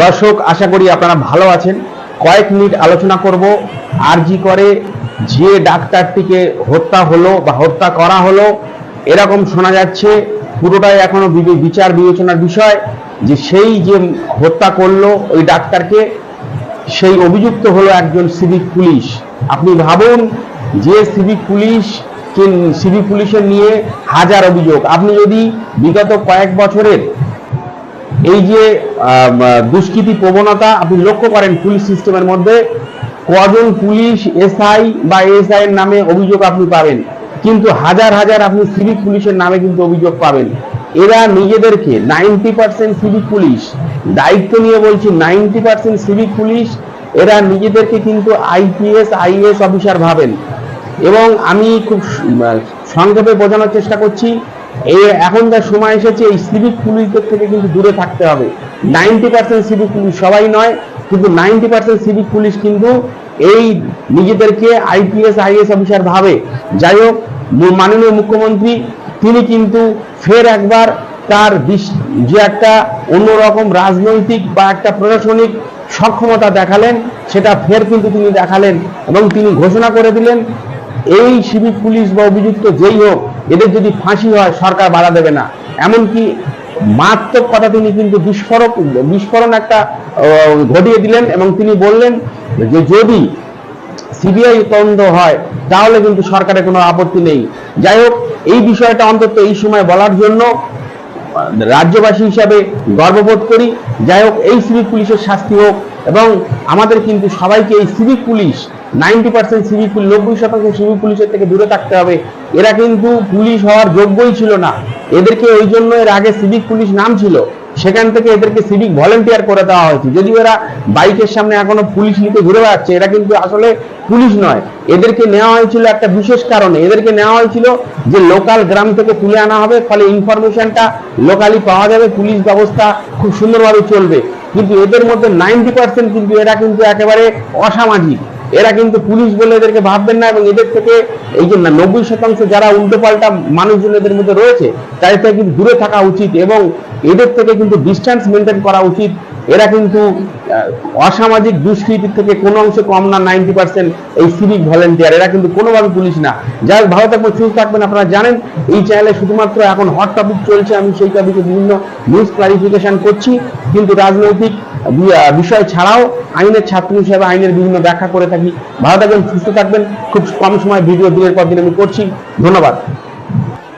দর্শক, আশা করি আপনারা ভালো আছেন। কয়েক মিনিট আলোচনা করব। আরজি করে যে ডাক্তারটিকে হত্যা হলো বা হত্যা করা হলো, এরকম শোনা যাচ্ছে। পুরোটাই এখনও বিচার বিবেচনার বিষয় যে সেই যে হত্যা করল ওই ডাক্তারকে, সেই অভিযুক্ত হলো একজন সিভিক পুলিশ। আপনি ভাবুন, যে সিভিক পুলিশ সিভিক পুলিশের নিয়ে হাজার অভিযোগ। আপনি যদি বিগত কয়েক বছরের এই যে দুষ্কৃতি প্রবণতা, আপনি লক্ষ্য করেন পুলিশ সিস্টেমের মধ্যে কজন পুলিশ, এসআই বা এসআই এর নামে অভিযোগ আপনি পাবেন। কিন্তু হাজার হাজার আপনি সিভিক পুলিশের নামে কিন্তু অভিযোগ পাবেন। এরা নিজেদেরকে নাইনটি পার্সেন্ট সিভিক পুলিশ, দায়িত্ব নিয়ে বলছি নাইনটি পার্সেন্ট সিভিক পুলিশ, এরা নিজেদেরকে কিন্তু আইপিএস আইএস অফিসার ভাবেন। এবং আমি খুব সংক্ষেপে বোঝানোর চেষ্টা করছি এই এখনকার সময় এসেছে, এই সিভিক পুলিশদের থেকে কিন্তু দূরে থাকতে হবে। নাইনটি পার্সেন্ট সিভিক পুলিশ সবাই নয়, কিন্তু নাইনটি পার্সেন্ট সিভিক পুলিশ কিন্তু এই নিজেদেরকে আইপিএস আইএস অফিসার ভাবে। যাই হোক মাননীয় মুখ্যমন্ত্রী, তিনি কিন্তু ফের একবার তার যে একটা অন্যরকম রাজনৈতিক বা একটা প্রশাসনিক সক্ষমতা দেখালেন, সেটা ফের কিন্তু তিনি দেখালেন এবং তিনি ঘোষণা করে দিলেন এই সিভিক পুলিশ বা অভিযুক্ত যেই হোক, এদের যদি ফাঁসি হয়, সরকার বাধা দেবে না। এমনকি মারাত্মক কথা তিনি কিন্তু বিস্ফোরক, বিস্ফোরণ একটা ঘটিয়ে দিলেন এবং তিনি বললেন যে যদি সিবিআই তদন্ত হয়, তাহলে কিন্তু সরকারের কোনো আপত্তি নেই। যাই হোক, এই বিষয়টা অন্তত এই সময় বলার জন্য রাজ্যবাসী হিসাবে গর্ববোধ করি। যাই হোক, এই সিভিক পুলিশের শাস্তি হোক এবং আমাদের কিন্তু সবাইকে এই civic police ninety percent civic police, নব্বই শতাংশ সিভিক পুলিশের থেকে দূরে থাকতে হবে। এরা কিন্তু পুলিশ হওয়ার যোগ্যই ছিল না। এদেরকে ওই জন্য এর আগে সিভিক পুলিশ নাম ছিল। সেখান থেকে এদেরকে সিভিক ভলেন্টিয়ার করে দেওয়া হয়েছে। যদিও এরা বাইকের সামনে এখনও পুলিশ নিতে ঘুরে বেড়াচ্ছে, এরা কিন্তু আসলে পুলিশ নয়। এদেরকে নেওয়া হয়েছিল একটা বিশেষ কারণে। এদেরকে নেওয়া হয়েছিল যে লোকাল গ্রাম থেকে তুলে আনা হবে, ফলে ইনফরমেশনটা লোকালি পাওয়া যাবে, পুলিশ ব্যবস্থা খুব সুন্দরভাবে চলবে। কিন্তু এদের মধ্যে নাইনটি পার্সেন্ট কিন্তু এরা কিন্তু একেবারে অসামাজিক। এরা কিন্তু পুলিশ বলে এদেরকে ভাববেন না এবং এদের থেকে এই যে নব্বই শতাংশ যারা উল্টোপাল্টা মানুষজন এদের মধ্যে রয়েছে, তাদের থেকে কিন্তু দূরে থাকা উচিত এবং এদের থেকে কিন্তু ডিস্টেন্স মেনটেন করা উচিত। এরা কিন্তু অসামাজিক দুষ্কৃতির থেকে কোনো অংশে কম না নাইনটি পার্সেন্ট এই সিভিক ভলেন্টিয়ার এরা কিন্তু কোনোভাবে পুলিশ না। যাই ভালো থাকবেন, সুস্থ থাকবেন, আপনারা জানেন, এই চ্যানেলে শুধুমাত্র এখন হট টপিক চলছে, আমি সেই টপিকে বিভিন্ন নিউজ ক্লারিফিকেশন করছি, কিন্তু রাজনৈতিক বিষয় ছাড়াও আইনের ছাত্র হিসেবে আইনের বিভিন্ন ব্যাখ্যা করে থাকি। ভালো থাকবেন, সুস্থ থাকবেন, খুব কম সময় ভিডিও দিনের পর দিন আমি করছি। ধন্যবাদ।